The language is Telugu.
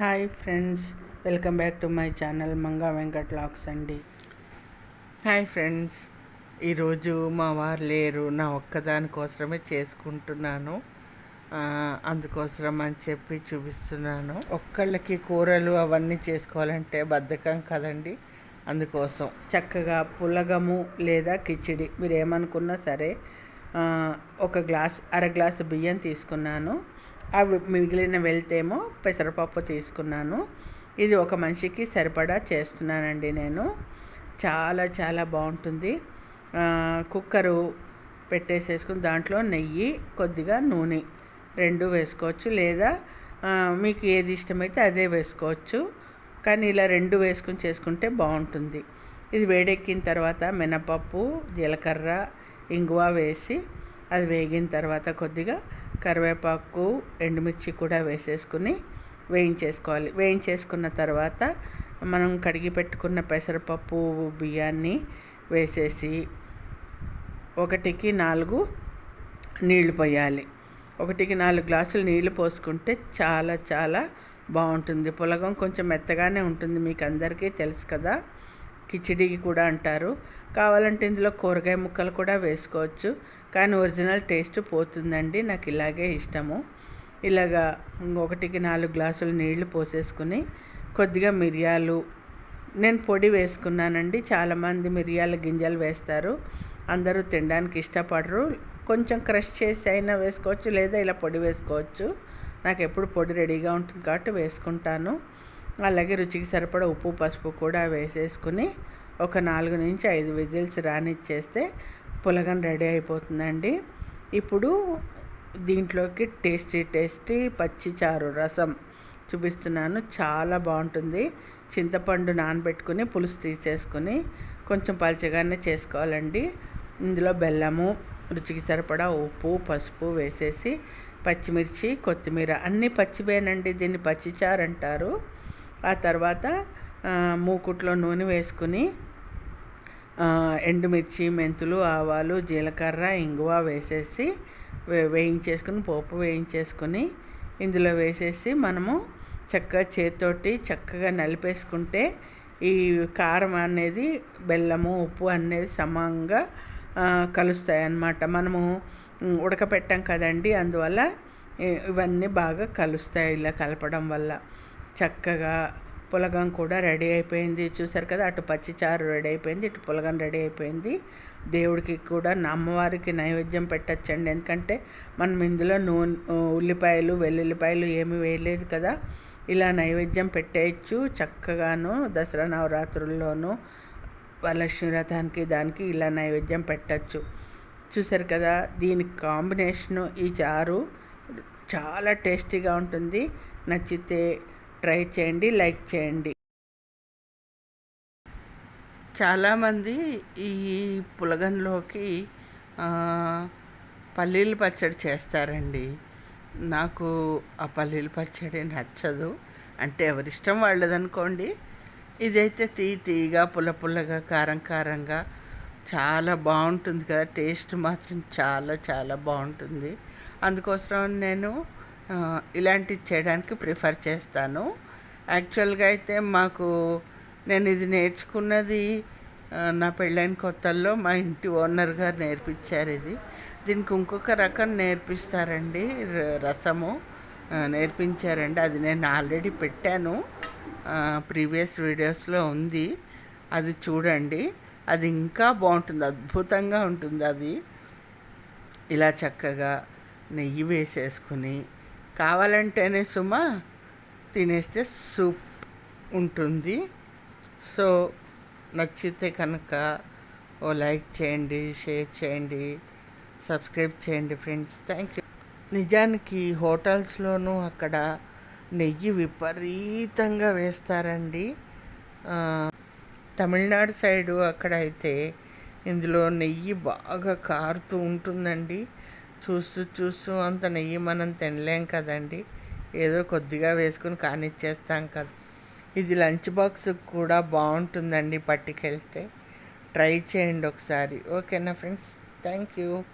Hi friends welcome back to my channel Manga Venkat lakhs అండి. హాయ్ ఫ్రెండ్స్ ఈరోజు మా వారు లేరు నా ఒక్కదాని కోసమే చేసుకుంటున్నాను అందుకోసం అని చెప్పి చూపిస్తున్నాను. ఒక్కళ్ళకి కూరలు అవన్నీ చేసుకోవాలంటే బద్ధకం కదండి. అందుకోసం. చక్కగా పులగము లేదా కిచిడి మీరు ఏమనుకున్నా సరే ఒక గ్లాస్ అర గ్లాసు బియ్యం తీసుకున్నాను. అవి మిగిలిన వెళ్తేమో పెసరపప్పు తీసుకున్నాను. ఇది ఒక మనిషికి సరిపడా చేస్తున్నానండి నేను. చాలా చాలా బాగుంటుంది. కుక్కరు పెట్టేసేసుకుని దాంట్లో నెయ్యి కొద్దిగా నూనె రెండు వేసుకోవచ్చు. లేదా మీకు ఏది ఇష్టమైతే అదే వేసుకోవచ్చు. కానీ ఇలా రెండు వేసుకుని చేసుకుంటే బాగుంటుంది. ఇది వేడెక్కిన తర్వాత మినపప్పు జీలకర్ర ఇంగువ వేసి అది వేగిన తర్వాత కొద్దిగా కరివేపాకు ఎండుమిర్చి కూడా వేసేసుకుని వేయించేసుకోవాలి. వేయించేసుకున్న తర్వాత మనం కడిగి పెట్టుకున్న పెసరపప్పు బియ్యాన్ని వేసేసి ఒకటికి నాలుగు నీళ్ళు పోయాలి. ఒకటికి నాలుగు గ్లాసులు నీళ్ళు పోసుకుంటే చాలా చాలా బాగుంటుంది. పులగం కొంచెం మెత్తగానే ఉంటుంది. మీకు అందరికీ తెలుసు కదా. కిచిడికి కూడా అంటారు. కావాలంటే ఇందులో కూరగాయ ముక్కలు కూడా వేసుకోవచ్చు. కానీ ఒరిజినల్ టేస్ట్ పోతుందండి. నాకు ఇలాగే ఇష్టము. ఇలాగా ఒకటికి నాలుగు గ్లాసులు నీళ్ళు పోసేసుకుని కొద్దిగా మిరియాలు నేను పొడి వేసుకున్నానండి. చాలామంది మిరియాల గింజలు వేస్తారు. అందరూ తినడానికి ఇష్టపడరు. కొంచెం క్రష్ చేసి అయినా వేసుకోవచ్చు లేదా ఇలా పొడి వేసుకోవచ్చు. నాకు ఎప్పుడు పొడి రెడీగా ఉంటుంది కాబట్టి వేసుకుంటాను. అలాగే రుచికి సరిపడా ఉప్పు పసుపు కూడా వేసేసుకుని ఒక నాలుగు నుంచి ఐదు విజిల్స్ రానిచ్చేస్తే పులగం రెడీ అయిపోతుందండి. ఇప్పుడు దీంట్లోకి టేస్టీ టేస్టీ పచ్చి చారు రసం చూపిస్తున్నాను. చాలా బాగుంటుంది. చింతపండు నానబెట్టుకుని పులుసు తీసేసుకుని కొంచెం పలచగానే చేసుకోవాలండి. ఇందులో బెల్లము రుచికి సరిపడా ఉప్పు పసుపు వేసేసి పచ్చిమిర్చి కొత్తిమీర అన్నీ పచ్చివేనండి దీన్ని పచ్చిచారు అంటారు. ఆ తర్వాత మూకుట్లో నూనె వేసుకుని ఎండుమిర్చి మెంతులు ఆవాలు జీలకర్ర ఇంగువ వేసేసి వే వేయించేసుకుని పోపు వేయించేసుకుని ఇందులో వేసేసి మనము చక్కగా చేతితోటి చక్కగా నలిపేసుకుంటే ఈ కారం అనేది బెల్లము ఉప్పు అనేది సమంగా కలుస్తాయి అన్నమాట మనము ఉడకపెట్టాం కదండి అందువల్ల ఇవన్నీ బాగా కలుస్తాయి ఇలా కలపడం వల్ల. చక్కగా పులగం కూడా రెడీ అయిపోయింది. చూసారు కదా అటు పచ్చిచారు రెడీ అయిపోయింది ఇటు పులగం రెడీ అయిపోయింది. దేవుడికి కూడా నా అమ్మవారికి నైవేద్యం పెట్టచ్చండి. ఎందుకంటే మనం ఇందులో నూనె ఉల్లిపాయలు వెల్లుల్లిపాయలు ఏమి వేయలేదు కదా. ఇలా నైవేద్యం పెట్టేయచ్చు. చక్కగాను దసరా నవరాత్రుల్లోనూ వరలక్ష్మి వ్రతానికి దానికి ఇలా నైవేద్యం పెట్టచ్చు. చూసారు కదా దీని కాంబినేషను ఈ చారు చాలా టేస్టీగా ఉంటుంది. నచ్చితే ట్రై చేయండి లైక్ చేయండి. చాలామంది ఈ పులగంలోకి పల్లీల పచ్చడి చేస్తారండి. నాకు ఆ పల్లీల పచ్చడి నచ్చదు. అంటే ఎవరిష్టం వాళ్ళదనుకోండి. ఇదైతే తీ తీగా పుల్ల పుల్లగా కారం కారంగా చాలా బాగుంటుంది కదా. టేస్ట్ మాత్రం చాలా చాలా బాగుంటుంది. అందుకోసం నేను ఇలాంటివి చేయడానికి ప్రిఫర్ చేస్తాను. యాక్చువల్గా అయితే మాకు నేను ఇది నేర్చుకున్నది నా పెళ్ళైన కొత్తల్లో మా ఇంటి ఓనర్ గారు నేర్పించారు ఇది. దీనికి ఇంకొక రకం నేర్పిస్తారండి ర- రసము నేర్పించారండి. అది నేను ఆల్రెడీ పెట్టాను ప్రీవియస్ వీడియోస్లో ఉంది. అది చూడండి. అది ఇంకా బాగుంటుంది అద్భుతంగా ఉంటుంది అది. ఇలా చక్కగా నెయ్యి వేసేసుకుని కావాలంటేనే సుమ తినేస్తే సూప్ ఉంటుంది. సో నచ్చితే కనుక ఓ లైక్ చేయండి షేర్ చేయండి సబ్స్క్రైబ్ చేయండి ఫ్రెండ్స్. Thank you. నిజానికి హోటల్స్లోనూ అక్కడ నెయ్యి విపరీతంగా వేస్తారండి. తమిళనాడు సైడు అక్కడ అయితే ఇందులో నెయ్యి బాగా కారుతూ ఉంటుందండి. చూస్తూ చూస్తూ అంత నెయ్యి మనం తినలేం కదండి. ఏదో కొద్దిగా వేసుకుని కానిచ్చేస్తాం కదా. ఇది లంచ్ బాక్స్ కూడా బాగుంటుందండి పట్టుకెళ్తే. ట్రై చేయండి ఒకసారి. ఓకేనా ఫ్రెండ్స్? Thank you.